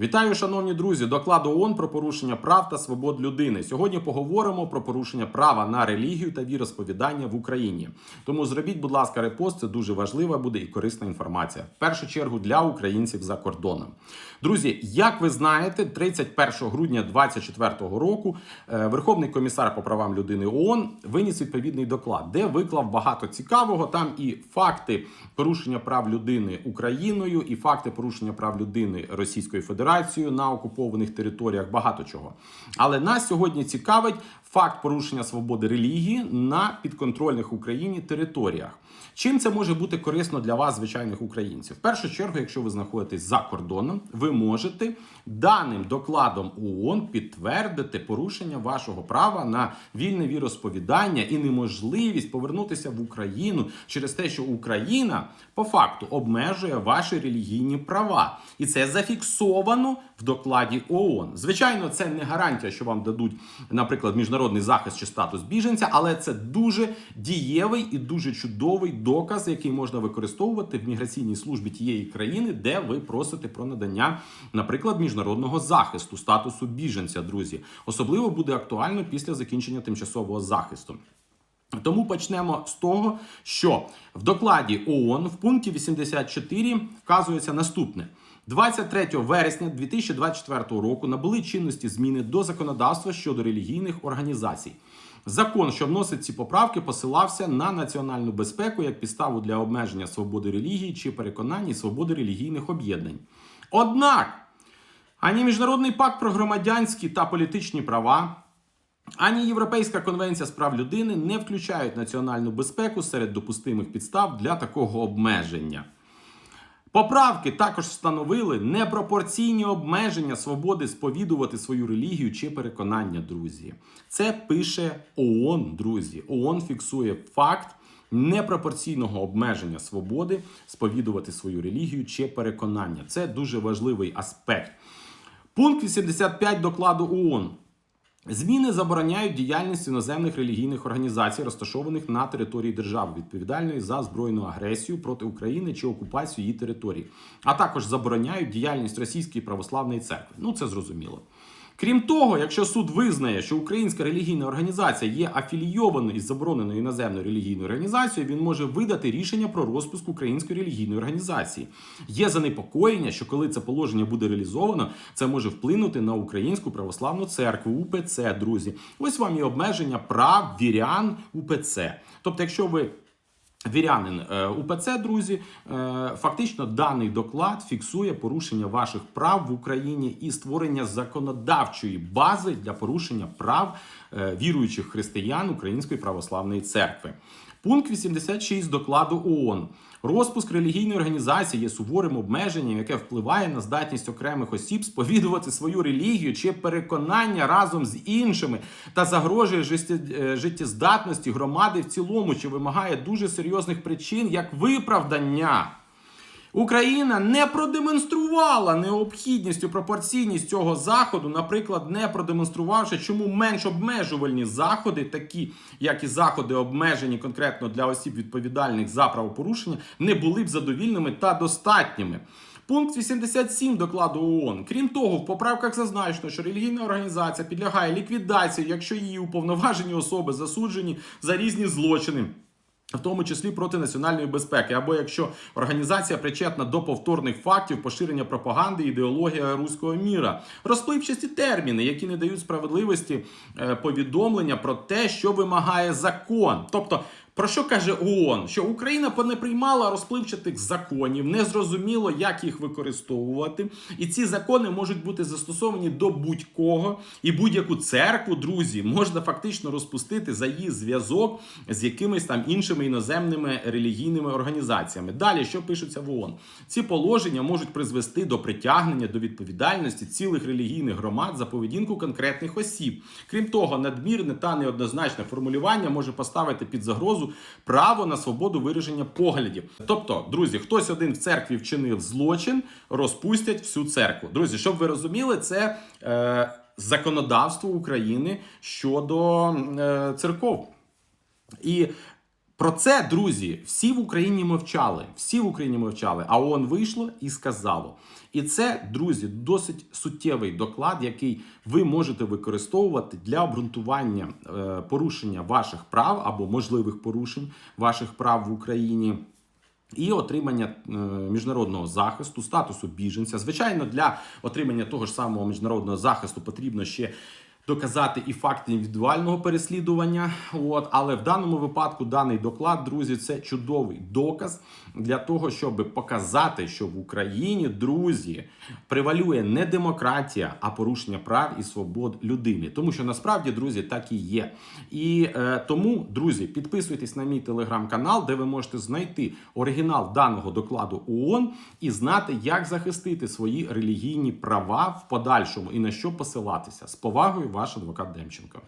Вітаю, шановні друзі! Доклад ООН про порушення прав та свобод людини. Сьогодні поговоримо про порушення права на релігію та віросповідання в Україні. Тому зробіть, будь ласка, репост. Це дуже важлива буде і корисна інформація. В першу чергу для українців за кордоном. Друзі, як ви знаєте, 31 грудня 2024 року е, Верховний комісар по правам людини ООН виніс відповідний доклад, де виклав багато цікавого. Там і факти порушення прав людини Україною, і факти порушення прав людини Російською Федерацією на окупованих територіях. Багато чого. Але нас сьогодні цікавить факт порушення свободи релігії на підконтрольних Україні територіях. Чим це може бути корисно для вас, звичайних українців? В першу чергу, якщо ви знаходитесь за кордоном, ви можете даним докладом ООН підтвердити порушення вашого права на вільне віросповідання і неможливість повернутися в Україну через те, що Україна по факту обмежує ваші релігійні права, і це зафіксовано в докладі ООН. Звичайно, це не гарантія, що вам дадуть, наприклад, міжнародний захист чи статус біженця, але це дуже дієвий і дуже чудовий доказ, який можна використовувати в міграційній службі тієї країни, де ви просите про надання, наприклад, міжнародного захисту, статусу біженця, друзі. Особливо буде актуально після закінчення тимчасового захисту. Тому почнемо з того, що в докладі ООН в пункті 84 вказується наступне. 23 вересня 2024 року набули чинності зміни до законодавства щодо релігійних організацій. Закон, що вносить ці поправки, посилався на національну безпеку як підставу для обмеження свободи релігії чи переконань і свободи релігійних об'єднань. Однак ані міжнародний пакт про громадянські та політичні права. Ані Європейська конвенція з прав людини не включають національну безпеку серед допустимих підстав для такого обмеження. Поправки також встановили непропорційні обмеження свободи сповідувати свою релігію чи переконання, друзі. Це пише ООН, друзі. ООН фіксує факт непропорційного обмеження свободи сповідувати свою релігію чи переконання. Це дуже важливий аспект. Пункт 85 докладу ООН. Зміни забороняють діяльність іноземних релігійних організацій, розташованих на території держави, відповідальної за збройну агресію проти України чи окупацію її території, а також забороняють діяльність Російської православної церкви. Ну це зрозуміло. Крім того, якщо суд визнає, що українська релігійна організація є афілійованою із забороненою іноземною релігійною організацією, він може видати рішення про розпуск української релігійної організації. Є занепокоєння, що коли це положення буде реалізовано, це може вплинути на українську православну церкву УПЦ, друзі. Ось вам і обмеження прав вірян УПЦ. Тобто, якщо ви Вірянин е, УПЦ, друзі, е, фактично даний доклад фіксує порушення ваших прав в Україні і створення законодавчої бази для порушення прав віруючих християн Української православної церкви. Пункт 86 докладу ООН. Розпуск релігійної організації є суворим обмеженням, яке впливає на здатність окремих осіб сповідувати свою релігію чи переконання разом з іншими та загрожує житті- життєздатності громади в цілому, що вимагає дуже серйозних причин як виправдання. Україна не продемонструвала необхідність і пропорційність цього заходу, наприклад, не продемонструвавши, чому менш обмежувальні заходи, такі як і заходи, обмежені конкретно для осіб відповідальних за правопорушення, не були б задовільними та достатніми. Пункт 87 докладу ООН. Крім того, в поправках зазначено, що релігійна організація підлягає ліквідації, якщо її уповноважені особи засуджені за різні злочини. В тому числі проти національної безпеки, або якщо організація причетна до повторних фактів поширення пропаганди, ідеологія руського міра, розпливчасті терміни, які не дають справедливості е, повідомлення про те, що вимагає закон. Тобто, про що каже ООН? Що Україна не приймала розпливчатих законів, не зрозуміло, як їх використовувати, і ці закони можуть бути застосовані до будь-кого і будь-яку церкву, друзі, можна фактично розпустити за її зв'язок з якимись там іншими іноземними релігійними організаціями. Далі, що пишуться в ООН? Ці положення можуть призвести до притягнення до відповідальності цілих релігійних громад за поведінку конкретних осіб. Крім того, надмірне та неоднозначне формулювання може поставити під загрозу право на свободу вираження поглядів. Тобто, друзі, хтось один в церкві вчинив злочин, розпустять всю церкву. Друзі, щоб ви розуміли, це е, законодавство України щодо е, церков. І Про це, друзі, всі в Україні мовчали. Всі в Україні мовчали. А ООН вийшло і сказало. І це, друзі, досить суттєвий доклад, який ви можете використовувати для обґрунтування е, порушення ваших прав або можливих порушень ваших прав в Україні. І отримання е, міжнародного захисту, статусу біженця. Звичайно, для отримання того ж самого міжнародного захисту потрібно ще доказати і факти індивідуального переслідування. От, але в даному випадку даний доклад, друзі, це чудовий доказ для того, щоб показати, що в Україні, друзі, превалює не демократія, а порушення прав і свобод людини. Тому що насправді, друзі, так і є. І е, тому, друзі, підписуйтесь на мій телеграм-канал, де ви можете знайти оригінал даного докладу ООН і знати, як захистити свої релігійні права в подальшому і на що посилатися. З повагою, ваш адвокат Демченко.